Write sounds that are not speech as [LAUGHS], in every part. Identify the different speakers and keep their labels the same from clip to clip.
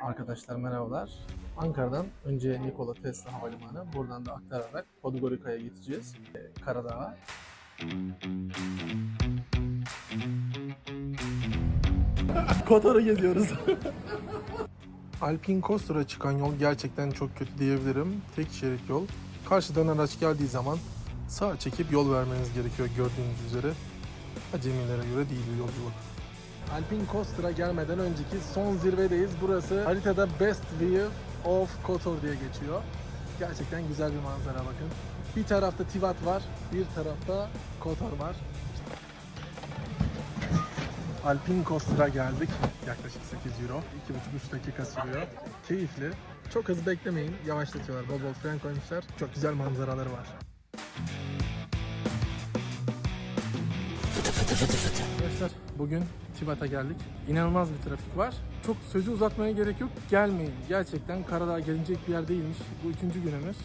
Speaker 1: Arkadaşlar merhabalar. Ankara'dan önce Nikola Tesla Havalimanı, buradan da aktararak Podgorica'ya gideceğiz. Ee, Karadağ'a. [LAUGHS] Kotor'u geziyoruz. [LAUGHS] Alpin Coaster'a çıkan yol gerçekten çok kötü diyebilirim. Tek şerit yol. Karşıdan araç geldiği zaman sağa çekip yol vermeniz gerekiyor gördüğünüz üzere. Acemilere göre değil bu yolculuk. Alpin Coaster'a gelmeden önceki son zirvedeyiz. Burası haritada Best View of Kotor diye geçiyor. Gerçekten güzel bir manzara bakın. Bir tarafta Tivat var, bir tarafta Kotor var. Alpin Coaster'a geldik. Yaklaşık 8 euro. 2,5-3 dakika sürüyor. Keyifli. Çok hızlı beklemeyin. Yavaşlatıyorlar. Bol bol fren koymuşlar. Çok güzel manzaraları var. Arkadaşlar bugün Tivat'a geldik. İnanılmaz bir trafik var. Çok sözü uzatmaya gerek yok. Gelmeyin. Gerçekten Karadağ gelinecek bir yer değilmiş. Bu üçüncü günümüz.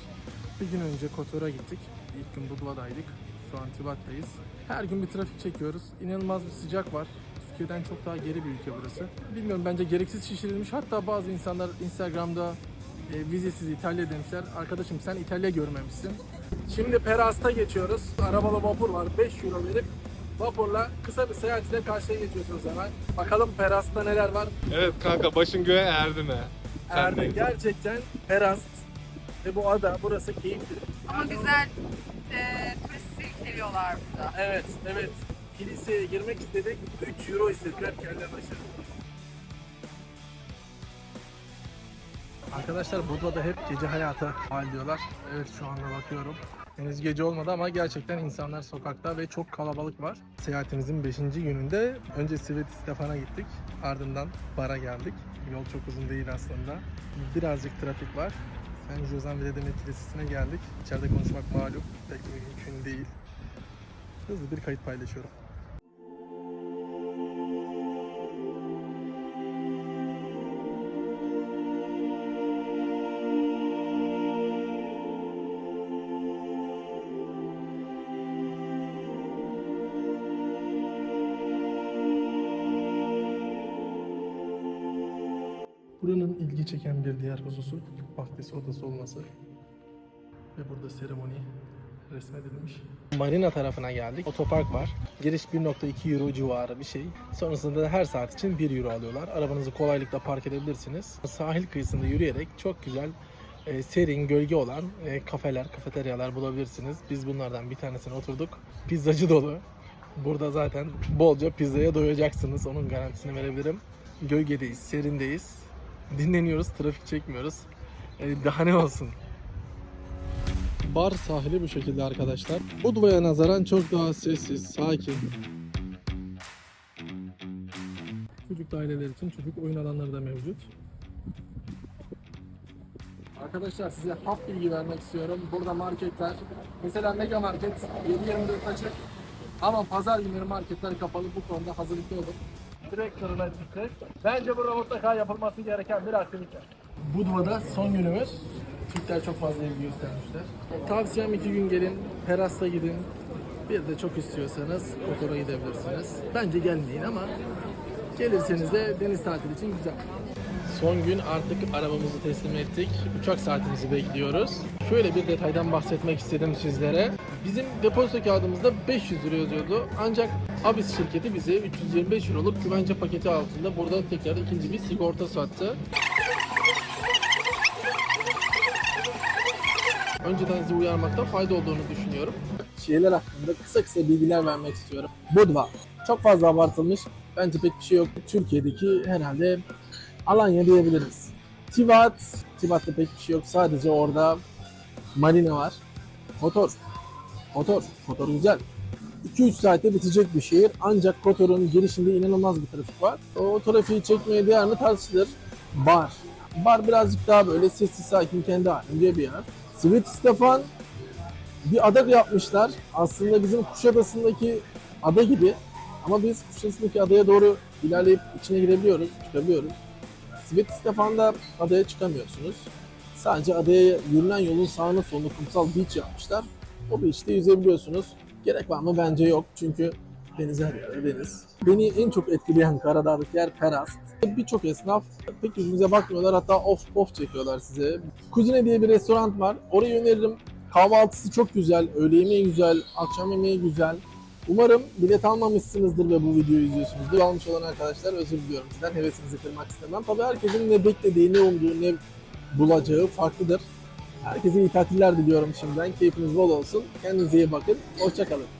Speaker 1: Bir gün önce Kotor'a gittik. İlk gün Budva'daydık. Şu an Tivat'tayız. Her gün bir trafik çekiyoruz. İnanılmaz bir sıcak var. Türkiye'den çok daha geri bir ülke burası. Bilmiyorum bence gereksiz şişirilmiş. Hatta bazı insanlar Instagram'da e, vizesiz İtalya demişler. Arkadaşım sen İtalya görmemişsin. Şimdi Peras'ta geçiyoruz. Arabalı vapur var. 5 euro verip vapurla kısa bir seyahat ile karşıya geçiyorsunuz hemen. Bakalım Peras'ta neler var.
Speaker 2: Evet kanka başın göğe erdi mi? Sendeyiz.
Speaker 1: gerçekten Perast ve bu ada burası keyifli.
Speaker 3: Ama güzel e, turist geliyorlar burada.
Speaker 1: Evet, evet. Kiliseye girmek istedik. 3 euro istediler kelle başı. Arkadaşlar Budva'da hep gece hayatı hal diyorlar. Evet şu anda bakıyorum. Henüz gece olmadı ama gerçekten insanlar sokakta ve çok kalabalık var. Seyahatimizin 5. gününde önce Sveti Stefan'a gittik. Ardından bara geldik. Yol çok uzun değil aslında. Birazcık trafik var. Sen Jozan Vladimir Kilisesi'ne geldik. İçeride konuşmak malum. Pek mümkün değil. Hızlı bir kayıt paylaşıyorum. Buranın ilgi çeken bir diğer hususu bahçesi odası olması. Ve burada seremoni resmedilmiş. Marina tarafına geldik. Otopark var. Giriş 1.2 euro civarı bir şey. Sonrasında da her saat için 1 euro alıyorlar. Arabanızı kolaylıkla park edebilirsiniz. Sahil kıyısında yürüyerek çok güzel e, serin, gölge olan e, kafeler, kafeteryalar bulabilirsiniz. Biz bunlardan bir tanesine oturduk. Pizzacı dolu. Burada zaten bolca pizzaya doyacaksınız. Onun garantisini verebilirim. Gölgedeyiz, serindeyiz. Dinleniyoruz, trafik çekmiyoruz. E, daha ne olsun. Bar sahili bu şekilde arkadaşlar. Budva'ya nazaran çok daha sessiz, sakin. Çocuk aileler için çocuk oyun alanları da mevcut. Arkadaşlar size hap bilgi vermek istiyorum. Burada marketler, mesela Mega Market 7-24 açık. Ama pazar günleri marketler kapalı. Bu konuda hazırlıklı olun. Direkt çıktık. Bence burada mutlaka yapılması gereken bir aktivite. Budva'da son günümüz. Türkler çok fazla ilgi göstermişler. Tavsiyem iki gün gelin, Peras'ta gidin. Bir de çok istiyorsanız Kotor'a gidebilirsiniz. Bence gelmeyin ama gelirseniz de deniz tatili için güzel. Son gün artık arabamızı teslim ettik. Uçak saatimizi bekliyoruz. Şöyle bir detaydan bahsetmek istedim sizlere. Bizim depozito kağıdımızda 500 lira yazıyordu. Ancak Avis şirketi bize 325 euroluk güvence paketi altında burada tekrar ikinci bir sigorta sattı. önceden sizi uyarmakta fayda olduğunu düşünüyorum. Şeyler hakkında kısa kısa bilgiler vermek istiyorum. Budva. Çok fazla abartılmış. Bence pek bir şey yok. Türkiye'deki herhalde Alanya diyebiliriz. Tivat. Tivat'ta pek bir şey yok. Sadece orada marina var. Motor. Motor. Motor güzel. 2-3 saate bitecek bir şehir. Ancak Kotor'un girişinde inanılmaz bir trafik var. O trafiği çekmeye değer mi tartışılır. Bar. Bar birazcık daha böyle sessiz sakin kendi halinde bir yer. Sweet Stefan bir ada yapmışlar. Aslında bizim Kuşadası'ndaki ada gibi. Ama biz Kuşadası'ndaki adaya doğru ilerleyip içine girebiliyoruz, çıkabiliyoruz. Sweet Stefan'da adaya çıkamıyorsunuz. Sadece adaya yürünen yolun sağına soluna kumsal beach yapmışlar. O beach'te yüzebiliyorsunuz. Gerek var mı? Bence yok. Çünkü Deniz her yerde deniz. Beni en çok etkileyen Karadağ'daki yer Perast. Birçok esnaf pek yüzünüze bakmıyorlar hatta off off çekiyorlar size. Kuzine diye bir restoran var. Orayı öneririm. Kahvaltısı çok güzel, öğle yemeği güzel, akşam yemeği güzel. Umarım bilet almamışsınızdır ve bu videoyu izliyorsunuzdur. Almış olan arkadaşlar özür diliyorum sizden. Hevesinizi kırmak istemem. Tabii herkesin ne beklediği, ne umduğu, ne bulacağı farklıdır. Herkese iyi tatiller diliyorum şimdiden. Keyfiniz bol olsun. Kendinize iyi bakın. Hoşçakalın.